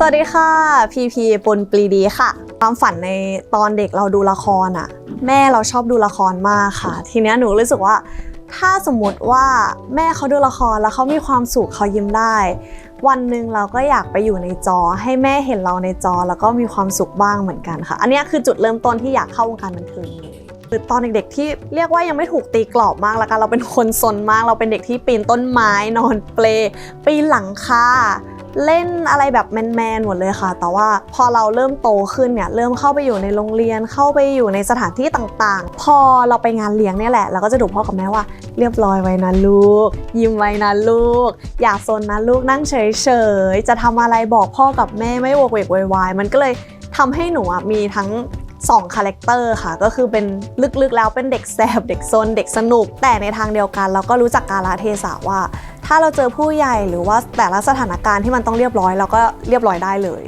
สวัสดีค่ะพีพีปุณปรีดีค่ะ ความฝันในตอนเด็กเราดูละครอะแม่เราชอบดูละครมากค่ะ ทีเนี้ยหนูรู้สึกว่า ถ้าสมมติว่าแม่เขาดูละครแล้วเขามีความสุขเขายิ้มได้ วันหนึ่งเราก็อยากไปอยู่ในจอ ให้แม่เห็นเราในจอแล้วก็มีความสุขบ้างเหมือนกันค่ะ อันนี้คือจุดเริ่มต้นที่อยากเข้าวงการบันเทิงคือตอนเด็กๆ ที่เรียกว่ายังไม่ถูกตีกรอบมากละกันเราเป็นคนซนมาก เราเป็นเด็กที่ปีนต้นไม้นอนเปลปีนหลังคา เล่นอะไรแบบแมนๆหมดเลยค่ะ แต่ว่าพอเราเริ่มโตขึ้นเนี่ยเริ่มเข้าไปอยู่ในโรงเรียนเข้าไปอยู่ในสถานที่ต่างๆ พอเราไปงานเลี้ยงเนี่ยแหละเราก็จะดูพ่อกับแม่ว่าเรียบร้อยไว้นะลูก ยิ้มไว้นะลูก อย่าซนนะลูกนั่งเฉยๆจะทำอะไรบอกพ่อกับแม่ไม่โวกเวกวายมันก็เลยทำให้หนูมีทั้ง2คาแรคเตอร์ค่ะ ก็คือเป็นลึกๆแล้วเป็นเด็กแสบเด็กซนเด็กสนุก แต่ในทางเดียวกันเราก็รู้จักกาลเทศะว่า ถ้าเราเจอผู้ใหญ่หรือว่าแต่ละสถานการณ์ที่มันต้องเรียบร้อยเราก็เรียบร้อยได้เลย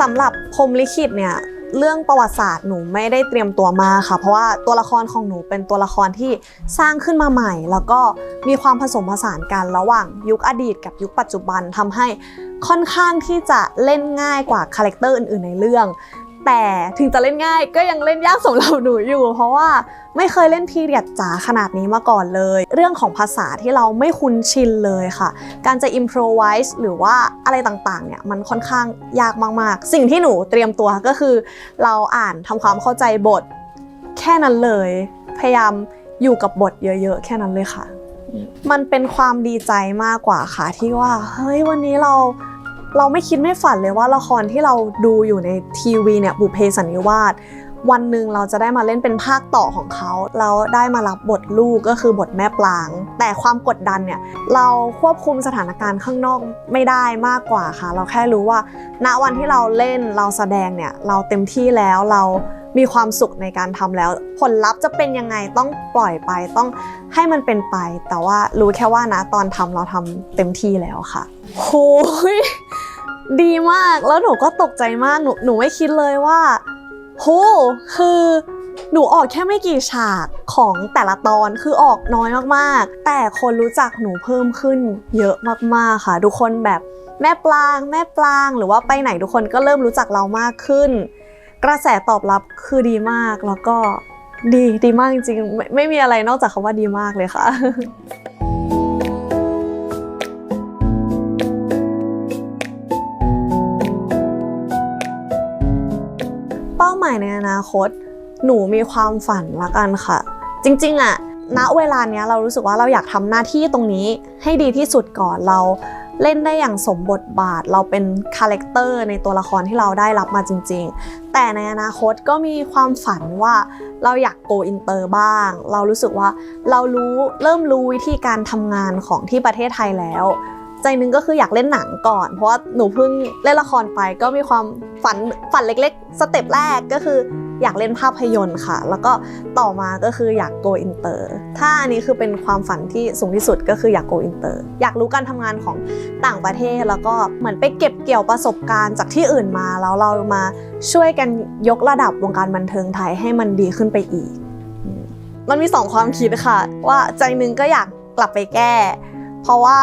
สำหรับพรมลิขิตเนี่ย เรื่องประวัติศาสตร์หนูไม่ได้เตรียมตัวมาค่ะ เพราะว่าตัวละครของหนูเป็นตัวละครที่สร้างขึ้นมาใหม่ แล้วก็มีความผสมผสานกันระหว่างยุคอดีตกับยุคปัจจุบันทำให้ค่อนข้างที่จะเล่นง่ายกว่าคาแรคเตอร์อื่นๆในเรื่อง แต่ถึงจะเล่นง่ายก็ยังเล่นยากสำหรับหนูอยู่ เพราะว่าไม่เคยเล่นพีเรียดจ๋าขนาดนี้มาก่อนเลย เรื่องของภาษาที่เราไม่คุ้นชินเลยค่ะ การจะ improvise หรือว่าอะไรต่างๆเนี่ยมันค่อนข้างยากมากๆ สิ่งที่หนูเตรียมตัวก็คือ เราอ่านทำความเข้าใจบท แค่นั้นเลย พยายามอยู่กับบทเยอะๆ แค่นั้นเลยค่ะ มันเป็นความดีใจมากกว่าค่ะที่ว่าเฮ้ยวันนี้เรา เราไม่คิดไม่ฝันเลยว่าละครที่เราดูอยู่ในทีวีเนี่ยบุเพสันนิวาสวันหนึ่งเราจะได้มาเล่นเป็นภาคต่อของเขาแล้วได้มารับบทลูกก็คือบทแม่ปลาง แต่ความกดดันเนี่ยเราควบคุมสถานการณ์ข้างนอกไม่ได้มากกว่าค่ะ เราแค่รู้ว่า ณวันที่เราเล่นเราแสดงเนี่ยเราเต็มที่แล้วเรามีความสุขในการทำแล้ว ผลลัพธ์จะเป็นยังไงต้องปล่อยไปต้องให้มันเป็นไป แต่ว่ารู้แค่ว่านะตอนทำเราทำเต็มที่แล้วค่ะโอ้ย ดีมากแล้วหนูก็ตกใจมากหนูหนูไม่คิดเลยว่าโหคือหนูออกแค่ไม่กี่ฉากของแต่ละตอนคือออกน้อยมากๆ แต่คนรู้จักหนูเพิ่มขึ้นเยอะมากๆค่ะ ทุกคนแบบแม่ปลาง แม่ปลาง หรือว่าไปไหนทุกคนก็เริ่มรู้จักเรามากขึ้น กระแสตอบรับคือดีมากแล้วก็ดีดีมากจริงๆไม่ไม่มีอะไรนอกจากคำว่าดีมากเลยค่ะ เป้าหมายในอนาคต หนูมีความฝันละกันค่ะ จริงๆอะณเวลาเนี้ยเรารู้สึกว่าเราอยากทำหน้าที่ตรงนี้ให้ดีที่สุดก่อนเราเล่นได้อย่างสมบทบาท เราเป็นคาแรคเตอร์ในตัวละครที่เราได้รับมาจริง ๆ แต่ในอนาคตก็มีความฝันว่าเราอยากโกอินเตอร์บ้าง เรารู้สึกว่าเรารู้เริ่มรู้วิธีการทำงานของที่ประเทศไทยแล้ว ใจนึงก็คืออยากเล่นหนังก่อน เพราะว่าหนูเพิ่งเล่นละครไปก็มีความฝันฝันเล็กๆ สเต็ปแรกก็คืออยากเล่นภาพยนตร์ค่ะ แล้วก็ต่อมาก็คืออยาก go inter ถ้าอันนี้คือเป็นความฝันที่สูงที่สุดก็คืออยาก go inter อยากรู้การทำงานของต่างประเทศ แล้วก็เหมือนไปเก็บเกี่ยวประสบการณ์จากที่อื่นมาแล้วเรามาช่วยกันยกระดับวงการบันเทิงไทยให้มันดีขึ้นไปอีก มันมีสองความคิดค่ะ ว่าใจนึงก็อยากกลับไปแก้ เพราะว่า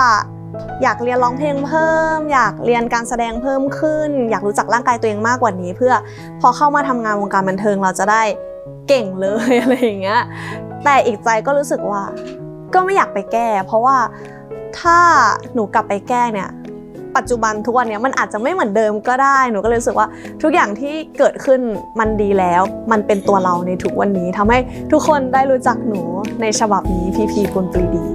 อยากเรียนร้องเพลงเพิ่ม อยากเรียนการแสดงเพิ่มขึ้น อยากรู้จักร่างกายตัวเองมากกว่านี้ เพื่อพอเข้ามาทำงานวงการบันเทิงเราจะได้เก่งเลยอะไรอย่างเงี้ยแต่อีกใจก็รู้สึกว่า ก็ไม่อยากไปแก้ เพราะว่าถ้าหนูกลับไปแก้เนี่ยปัจจุบันทุกวันเนี้ยมันอาจจะไม่เหมือนเดิมก็ได้ หนูก็เลยรู้สึกว่าทุกอย่างที่เกิดขึ้นมันดีแล้ว มันเป็นตัวเราในทุกวันนี้ทำให้ทุกคนได้รู้จักหนูในฉบับนี้พีพีปุณปรีดี